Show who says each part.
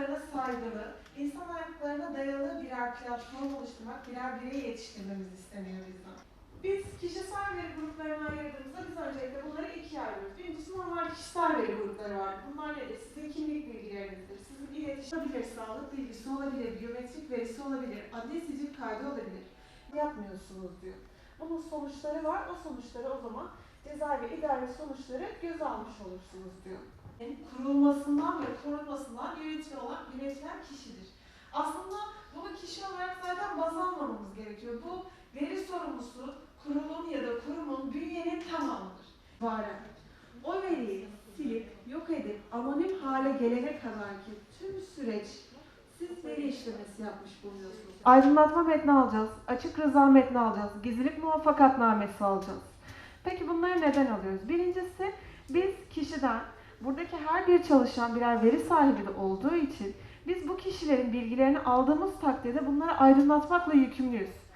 Speaker 1: haklarına saygılı, insan haklarına dayalı birer platform oluşturmak, birer birey yetiştirmemiz isteniyor bizden. Biz kişisel veri gruplarına ayırdığımızda biz öncelikle bunları ikiye ayırıyoruz. Birincisi normal kişisel veri grupları var. Bunlar nedir? Sizin kimlik bilgilerinizdir. Sizin iletişim olabilir, sağlık bilgisi olabilir, biyometrik verisi olabilir, adli sicil kaydı olabilir. Yapmıyorsunuz diyor. Bunun sonuçları var. O sonuçları o zaman ceza ve idari sonuçları göze almış olursunuz diyor. Kurulmasından ve korunmasından yönetici olan yönetilen kişidir. Aslında bunu kişi olarak zaten baz almamamız gerekiyor. Bu veri sorumlusu kurulun ya da kurumun bünyenin tamamıdır. Varen. O veriyi silip yok edip anonim hale gelene kadar ki tüm süreç siz veri işlemesi yapmış bulunuyorsunuz. Aydınlatma metni alacağız, açık rıza metni alacağız, gizlilik muvaffakatnamesi alacağız. Peki bunları neden alıyoruz? Birincisi biz kişiden, buradaki her bir çalışan birer veri sahibi de olduğu için biz bu kişilerin bilgilerini aldığımız takdirde bunları aydınlatmakla yükümlüyüz.